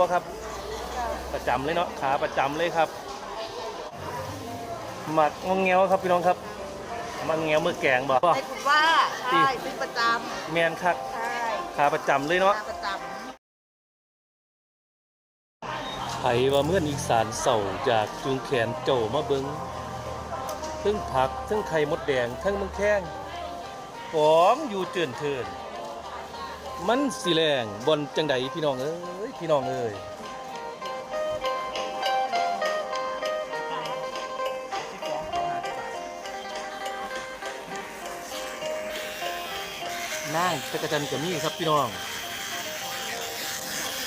บ่ครับ ประจำเลยเนาะขาประจำเลยครับ หมักงงเงี้ยวครับพี่น้องครับมังเงี้ยวมือแกงบ่ไอ้คุณว่าใช่ซื้อประจแมนคักำใช่ขาประจำเลยเนาะมาประจไผว่าเมื่อนอีสานเศร้าจากจูงแขนโจมาเบิงทั้งผักทั้งไข่มดแดงทั้งมังแข้งของอยู่เจือนเทิน มันสิแรงบนจังใดพี่น้องเอ้ยพี่น้องเอ้ยนั่งจักรจันทร์กับนี่ครับพี่น้อง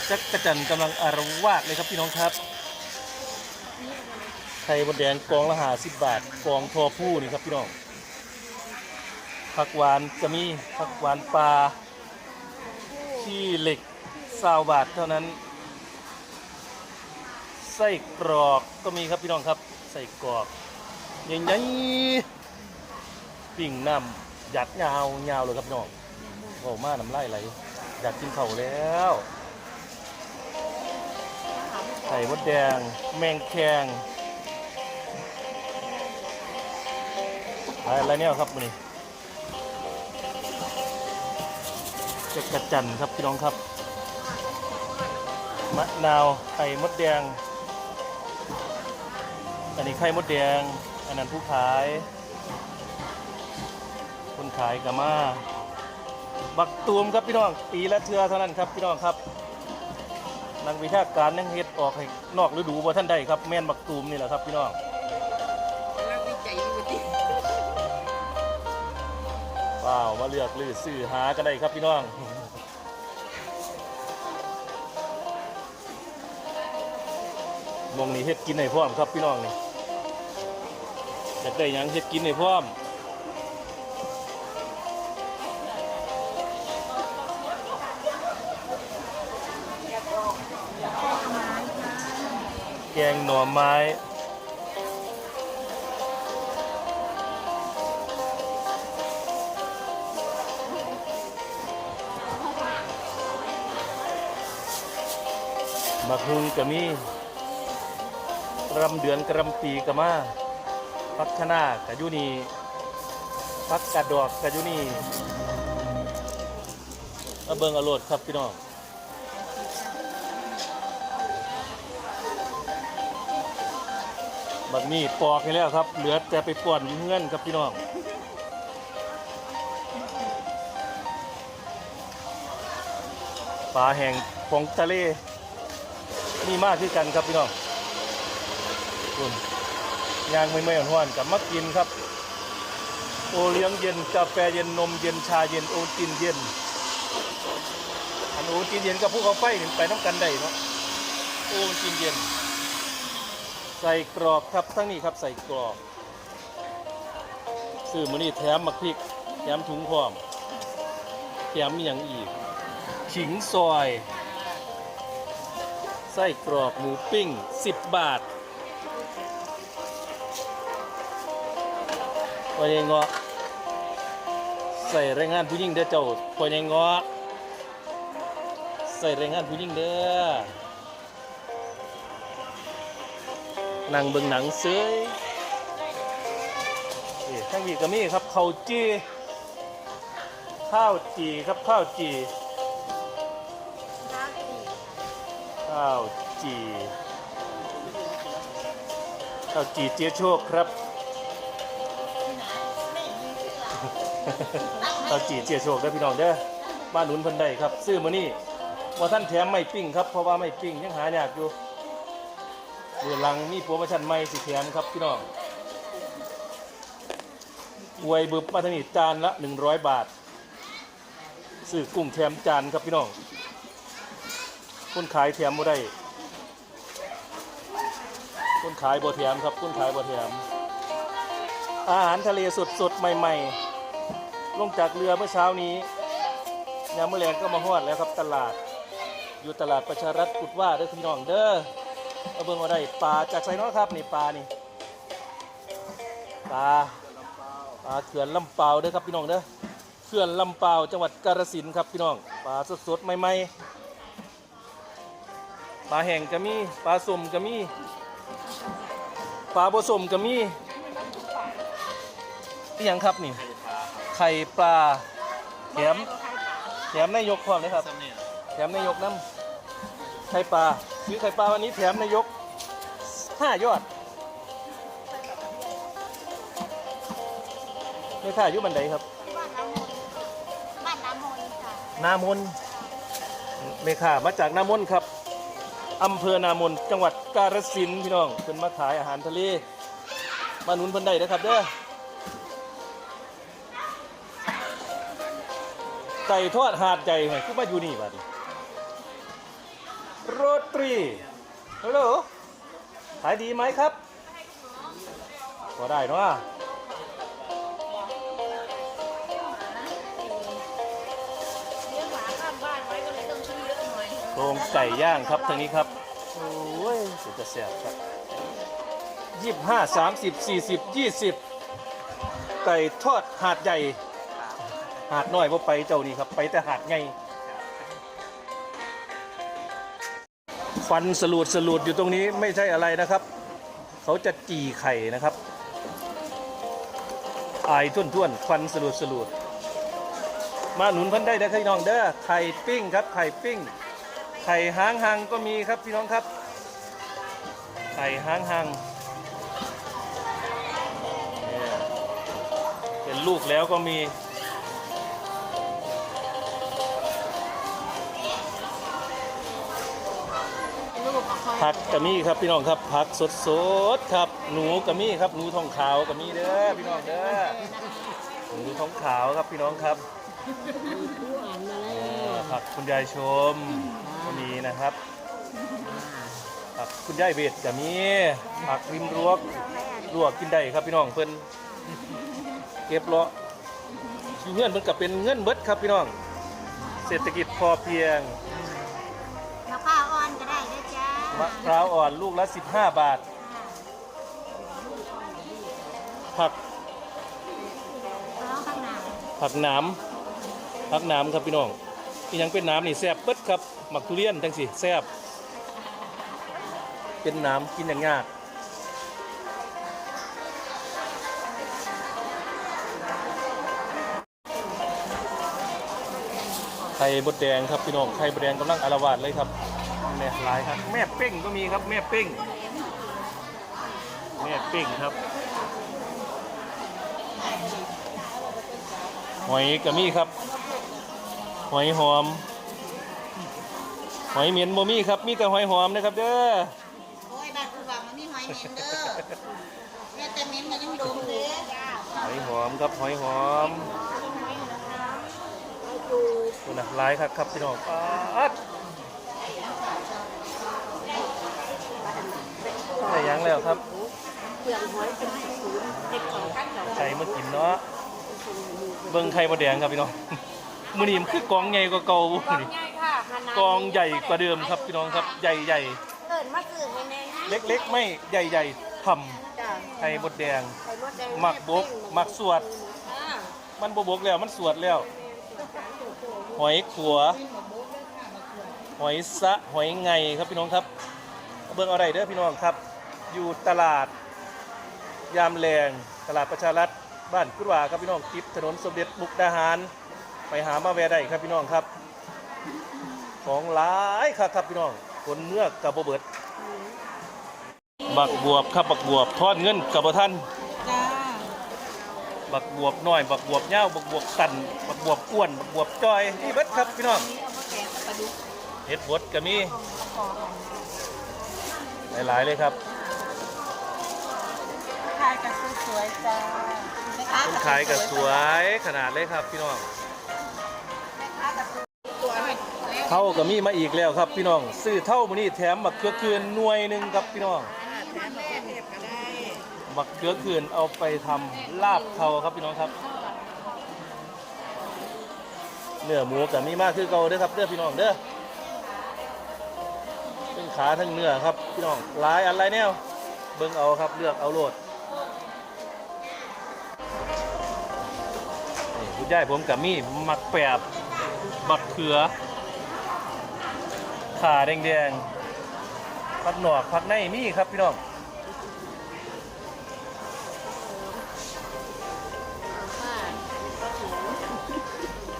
จักรจันทร์กำลังอารวาสเลยครับพี่น้องครับไข่มดแดงกองละหาสิบบาทกองทอผู้นี่ครับพี่น้องผักหวานจะมีผักหวานปลา ที่เหล็กซาวบาทเท่านั้น ไส้กรอกก็มีครับพี่น้องครับ ไส้กรอกใหญ่ๆปิ่งน้ำหยัดยาวยาวเลยครับพี่น้องโอ้มาน้ำลายไหลอยากกินเข่าแล้วไข่มดแดง แมงแคงอะไรเนี่ยครับมื้อนี่ จักระจันครับพี่น้องครับ มะนาวไข่มดแดง อันนี้ไข่มดแดง อันนั้นผู้ขาย คนขายกามา บักตูมครับพี่น้อง ปีละเทือเท่านั้นครับพี่น้องครับนักวิชาการยังเฮ็ดออกให้นอกฤดูบ่ท่านได้ครับแม่นบักตูมนี่แหละครับพี่น้อง เปล่ามาเลือกลือซื้อหากันได้ครับพี่น้องมองนี่เฮ็ดกินให้พร้อมครับพี่น้องนี่อยากได้ยังเฮ็ดกินให้พร้อมแกงหน่อไม้ มักฮุงก็มีกรำเดือนกรำปีก็มาพักชนากะยุนีพักกระดอกกะยุนีมาเบิงเอาโลดครับพี่น้องบัดนี้ปอกให้แล้วครับ เหลือแต่ไปป่อนเงื่อนครับพี่น้องปลาแห้งของทะเล มีมากที่กันครับพี่น้องคุณยางไม่ไม่ห้อนกับมักกินครับ โอเลี้ยงเย็นกาแฟเย็นนมเย็นชาเย็นโอตินเย็น อันโอตินเย็นกับพวกเขาไฟนี่ไปน้ำกันได้เนาะโอตินเย็น ใส่กรอกครับทั้งนี้ครับใส่กรอกซื้อมานี่แถมมักพริกแถมถุงพร้อมแถมอย่างอีกขิงซอย ไส้กรอกหมูปิ้ง 10 บาทพอยงเงาะใส่แรงงานผู้หญิงเด้อเจ้าพอยงเงาะใส่แรงงานผู้หญิงเด้อนั่งเบิ่งหนังเสยนี่ทั้งนี้ก็มีครับข้าวจีข้าวจีครับข้าวจี ข้าวจีข้าวจีเจี๊ยโชคครับข้าวจีเจี๊ยโชคได้อพี่น้องเด้อบ้านหนุนเพันได้ครับ ซื้อมานี่ว่าท่านแถมไม่ปิ้งครับเพราะว่าไม่ปิ้งยังหายากอยู่เดือนหลังมีโปรโมชั่นไม่สิแถมครับพี่น้องอวยบึบมาทางนี้จานละ 100 บาทซื้อกุ้งแถมจานครับพี่น้อง คนขายแถมบ่ได้คนขายบ่แถมครับคนขายบ่แถมอาหารทะเลสดสดๆใหม่ ๆ ลงจากเรือเมื่อเช้านี้ยามเมื่อแรงก็มาฮอดแล้วครับตลาด อยู่ตลาดประชารัฐกุดว่าเด้อพี่น้องเด้อเอาเบิ่งเอาได้ปลาจากไซน้อครับนี่ปลานี่ปลาปลาเขื่อนลำเปาวเด้อครับพี่น้องเด้อเขื่อนลำเปาวจังหวัดกาฬสินธุ์ครับพี่น้องปลาสดๆใหม่ๆ ปปลาแห้งก็มีปลาส้มก็มีปลาผสมก็มีนี่ยังครับนี่ ไข่ปลาแถมแถมนายกพร้อมเลยครับแถมนายกน้ำไข่ปลาซื้อไข่ปลาวันนี้แถมนายกห้ายอดไม่ค่าอยู่บันไดครับบ้านน้ำมนต์บ้านน้ำมนต์ค่ะนามนเมค่ามาจากนามนครับ อำเภอนามนจังหวัดกาฬสินธุ์พี่น้องเพิ่นมาขายอาหารทะเลมาหนุนเพิ่นได้นะครับเด้อไก่ทอดหาดใหญ่หน่อยคือมาอยู่นี่บัดนี้โรตรีฮัลโหลขายดีไหมครับ ก็ได้เนาะ โครงไก่ย่างครับทางนี้ครับโอ้ยสุดจะแซ่บครับยี่ห้าสามสิบสี่สิบยี่สิบไก่ทอดหาดใหญ่หาดน้อยว่าไปเจ้านี่ครับ ไปแต่หาดไงฟันสลูดสลูดอยู่ตรงนี้ไม่ใช่อะไรนะครับ เขาจะจี่ไข่นะครับอายทุ่นทุ่นๆฟันสลูดสลูดมาหนุนพันได้นะครับพี่น้องเด้อไข่ปิ้งครับไข่ปิ้ง ไข่หางหังก็มีครับพี่น้องครับ ไข่หางหังเนี่ยเป็นลูกแล้วก็มีลูกเอาคอยผักก็มีครับพี่น้องครับผักสดสดๆครับ หนูก็มีครับหนูทองขาวก็มีเด้อพี่น้องเด้อหนูทองขาวครับพี่น้องครับเออผักคุณยายชมก็ มีนะครับผักคุณยายเบ็ดก็มีผักริมรั้วลวกกินได้ครับพี่น้องเพิ่นเก็บเลาะอยู่เงื่อนเพิ่นก็เป็นเงื่อนเบิดครับพี่น้อง เศรษฐกิจพอเพียงแล้วข้าวอ่อนก็ได้ด้วยจ้ามะพร้าวอ่อนลูกละ 15 บาท ผักร้องข้างหน้าผักหนามผักหนามครับพี่น้องที่ยังเป็นหน้ำนี่แซ่บเบิดครับ หมักทุเรียนจังสิแซ่บเป็นหน้ำกินอย่างยากไข่บดแดงครับพี่น้องไข่บดแดงกำลังอารวาสเลยครับแม่หลายครับ แม่เป้งก็มีครับแม่เป้งแม่เป้งครับหอยกระมี่ครับหอยหอม หอยเหม็นโมมี่ครับ มีแต่หอยหอมนะครับเด้อ โอ้ยบ้านคุณวังมันมีหอยเหม็นเด้อแม่แต่เหม็นมันยังดมเลยหอยหอมครับหอยหอมคุณนะหลายครับครับพี่น้องปัดได้หยังแล้วครับเปลือกหอยเป็นศูนย์เด็กของขั้นของไข่มากินเนาะเบิ่งไข่มดแดงครับพี่น้องมือนี้มันคือกองใหญ่กว่าเก่ามื้อนี้ง่ายค่ะขนาด กองใหญ่กว่าเดิมครับพี่น้องครับใหญ่ใหญ่เอิญมาซื้อให้แน่เล็กๆ ไม่ใหญ่ใหญ่ๆทจ้ะำไข่มดแดง ไข่มดแดงหมักบกหมักสวด อ่ามันบวบกแล้วมันสวดแล้ว หอยขัว หอยสะหอยไงครับพี่น้องครับ เบิ่งเอะไรเด้อพี่น้องครับ อยู่ตลาด ยามแรงตลาดประชารัฐบ้านกุดวาครับพี่น้องติดถนนสมเด็จมุกดาหาร ไปหามาแวะได้ครับพี่น้องครับ ของหลายครับครับพี่น้องคนเมื่อกับบ่เบิดบักบวบครับบักบวบทอดเงินกับบ่ท่านจ้าบักบวบน้อย บักบวบยาวบักบวบตันบักบวบอ้วนบักบวบจอยนี่เบิดครับพี่น้องเอามาแกงปลาดุกเห็ดบดก็มีคอของหลายๆเลยครับขายกันสวยๆจ้าคนขายก็สวยขนาดเลยครับพี่น้อง ท่าก็มีมาอีกแล้วครับพี่น้อง ซื้อเท่ามื้อนี้แถมบักเขือคืนหน่วยหนึ่งครับพี่น้องแถมแม่เก็ได้บักเขือคืนเอาไปทำลาบเทาครับพี่น้องครับ เนื้อหมูก็มีมากคือเก่าเด้อครับเด้อพี่น้องเด้อเป็นขาทั้งเนื้อครับพี่น้องหลายอะไรแนวเบิ่งเอาครับเลือกเอาโลดนี่คุณยายผมกับมี่มักแปบบักเขือ ขาแดงๆผักหนอกผักในมีครับพี่น้อง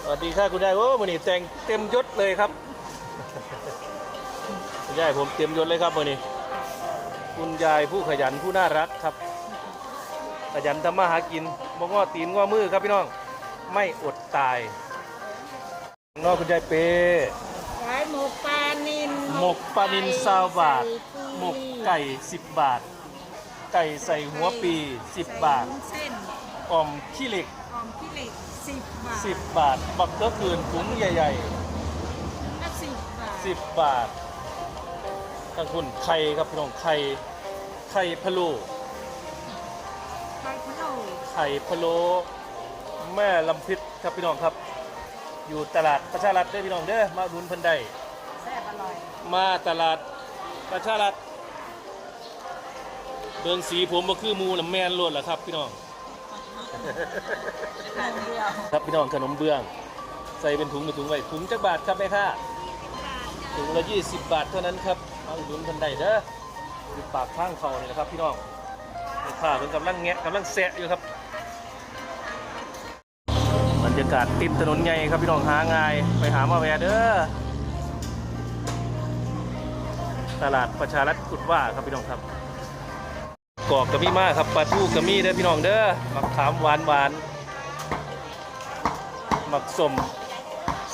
สวัสดีค่ะคุณยายโอ้มือนี่แต่งเต็มยศเลยครับคุณยายผมเต็มยศเลยครับมือนี้คุณยายผู้ขยันผู้น่ารักครับ ขยันทำมาหากินบ่งอตีนงอมือครับพี่น้อง ไม่อดตายน้อกคุณยายเป ขายหมกปลานิน หมกปลานินซาวบาท หมกไก่ 10 บาท ไก่ใส่หัวปี 10 บาทเส้นอ่อมขี้เหล็ก หอมขี้เหล็กสิบบาท10 บาท บักเกอร์คืนถุงใหญ่ ก็สิบบาทๆ 10 บาททางคุณไข่ครับพี่น้องไข่ไข่พะโล้ไข่พะโล้ไข่พะโล้แม่ลำพิษครับพี่น้องครับ อยู่ตลาดประชารัฐเด้อพี่น้องเด้อมาอุดหนุนเพิ่นได้แซ่บอร่อย มาตลาดประชารัฐเบืองสีผมบ่คือหมูน้ำแมนล้วนล่ะครับ พี่น้องนมเดียวครับพี่น้องขนมเบื้อง ใส่เป็นถุงเป็นถุงไว้ถุงจักบาทครับแม่ค่าถุงละ20บาทเท่านั้นครับมาอุดหนุนเพิ่นได้เด้ออยู่ปากข้างเขานี่แหละครับ พี่น้องแม่ค้าเพิ่นกำลังแงะกำลังแซะอยู่ครับบรรยากาศติดถนนใหญ่ครับพี่น้องหาง่ายไปหามาแวะเด้อ ตลาดประชารัฐกุดว่าครับพี่น้องครับกอกกระมี่มากครับปลาทูกระมี่เด้อพี่น้องเด้อมะขามหวานหวานหมักสม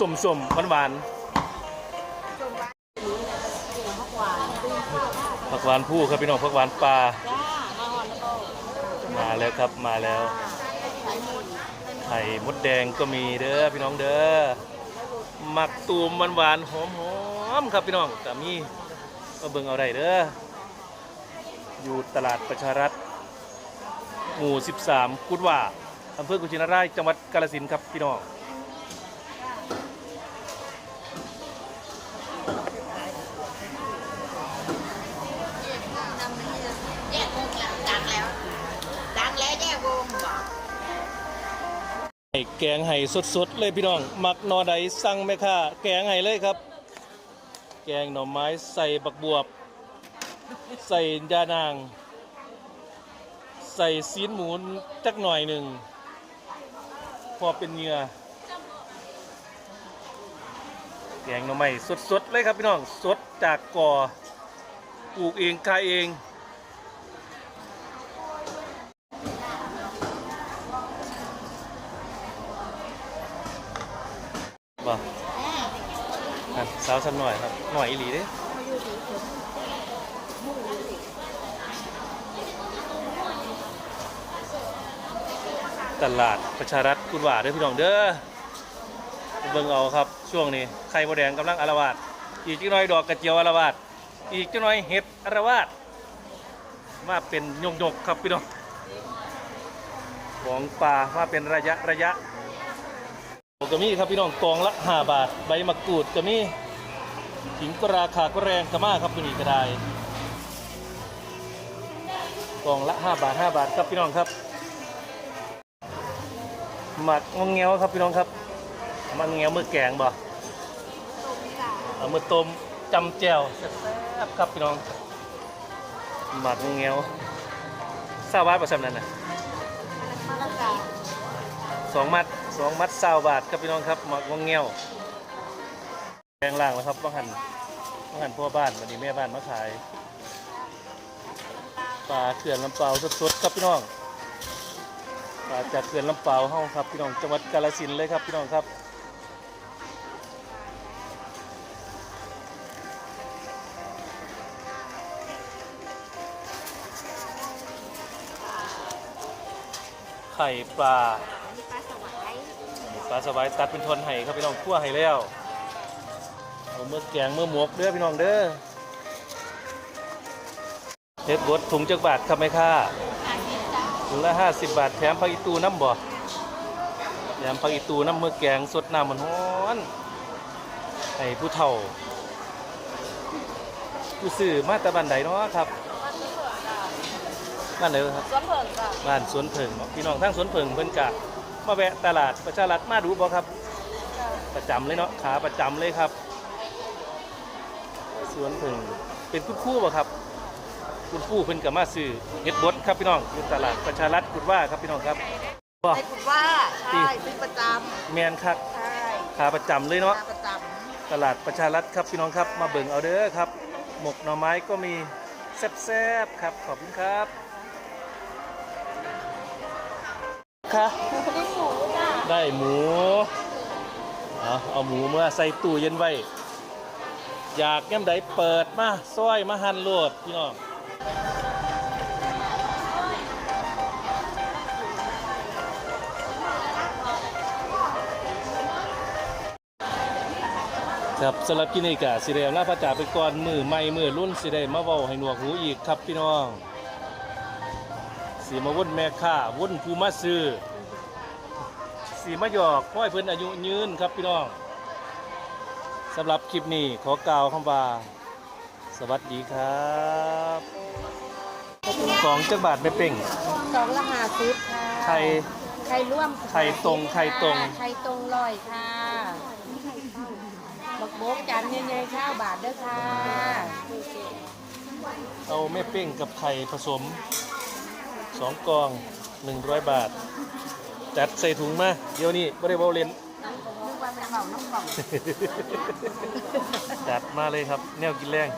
สมสมหวานหวานผักหวานผู้ครับพี่น้องผักหวานปลามาแล้วครับมาแล้วไข่มดแดงก็มีเด้อพี่น้องเด้อหมักตูมหวานหวานหอมหอมครับพี่น้องแต่มีมาเบิ่งเอาได้เด้ออยู่ตลาดประชารัฐหมู่ 13 กุดว่าอำเภอกุชินารายจังหวัดกาฬสินธุ์ครับพี่น้องแยกวงแล้วดังแล้วดังแล้วแยกวงบอกไห้แกงไห้สดๆเลยพี่น้อง มักนอใดสั่งไหมค่ะแกงไห้เลยครับ กงหน่อไม้ใส่บักบวบ ใส่ยานาง ใส่ซีนหมูจักหน่อยหนึ่ง พอเป็นเหงื่อแกงหน่อไม้สดๆเลยครับพี่น้องสดจากก่อปลูกเองขายเองบ่ อะสาวสักหน่อยครับหน่อยอีหลีเด้ตลาดประชารัฐคุณว่าเด้อพี่น้องเด้อเบิ่งเอาครับช่วงนี้ไข่มดแดงกำลังอารวาสอีกจักหน่อยดอกกระเจียวอารวาสอีกจักหน่อยเห็ดอารวาสมาเป็นยกๆครับพี่น้องของป่ามาเป็นระยะระยะ ก็มีครับพี่น้องกองละ5บาท ใบมะกรูดก็มีถิงก็ราคาก็แรงกระมาครับตัวนี้ก็ได้กองละ5บาท5บาทครับพี่น้องครับหมักงงเงี้ยวครับพี่น้องครับมักงเงี้ยวมือแกงบ่เอามือต้มจำแจ่วแซ่บครับพี่น้องหมักงงเงี้ยวซาบาทประสำนั้นนะมะสองมัด สองมัดเศร้าบาทครับพี่น้องครับหมักงวงเงี้ยวแปลงล่างแล้วครับต้องหันต้องหันพ่อบ้านวันนี้แม่บ้านมาขายปลาเขื่อนลำเปาสดๆครับพี่น้องปลาจากเขื่อนลำเปาเฮาครับพี่น้องจังหวัดกาฬสินธุ์เลยครับพี่น้องครับไข่ปลา ปลาสบายตัดเป็นทนไห้ครับพี่น้องคั่วไห้แล้วเอาเมื่อแกงเมื่อหมวกเด้อพี่น้องเด้อเฮ็ดบดถุงจักบาทครับไหมค่าอาทิตย์จ้าถุงละห้าสิบบาทแถมผักอีตูน้ำบ่แถมผักอีตูน้ำเมื่อแกงสดน้ำมันฮ้อนให้ผู้เฒ่าผู้สื่อมาแตะบันไดเนาะครับบ้านไหนครับสวนเผิงจ้าบ้านสวนเผิงเนาะพี่น้องทั้งสวนเผิงเพิ่นกะ มาแวะตลาดประชารัฐมาดูบ่ครับ ประจำเลยเนาะขาประจำเลยครับสวนเผิงเป็นคุณครู่บ่ครับ คุณครู่เพิ่นก็มาซื้อเฮ็ดบดครับพี่น้องอยู่ตลาดประชารัฐกุดว่าครับพี่น้องครับบ่ไอ้คุณว่าใช่ซื้อประจแมนคักำใช่ขาประจำเลยเนาะ มาประจตลาดประชารัฐครับพี่น้องครับมาเบิ่งเอาเด้อครับ หมกหน่อไม้ก็มีแซ่บๆครับขอบคุณครับค่ะ ได้หมูเอาเอาหมูเมื่อใส่ตู้เย็นไว้ อยากย่ำใดเปิดมาซอยมาหั่นโลดพี่น้องครับสำหรับกินนี่กะสิเดลาพระจ่าไปก่อนมือใหม่มือรุ่นสิได้มาเว้าให้หนวกหูอีกครับพี่น้องสีมาวุ่นแม่ค้าวุ่นผู้มาซื้อ สีมาหยอกห้อยเพิ่นอายุยืนครับพี่น้องสำหรับคลิปนี้ขอกล่าวคำว่าสวัสดีครับของจักบาทไม่เป่งสองละห้าสิบค่ะไข่ไข่ร่วมไข่ตรงไข่ตรงไข่ตรงลอยค่ะบักโบกจานใหญ่ๆข้าวบาทเด้อค่ะเอาแม่เป้งกับไข่ผสมสองกล่อง100บาท จัดใส่ถุงมาเดี๋ยวนี้ไม่ได้เบาเล่นนึกว่าเป็นเบาน้ำกล่องจัดมาเลยครับ แนวกินแรง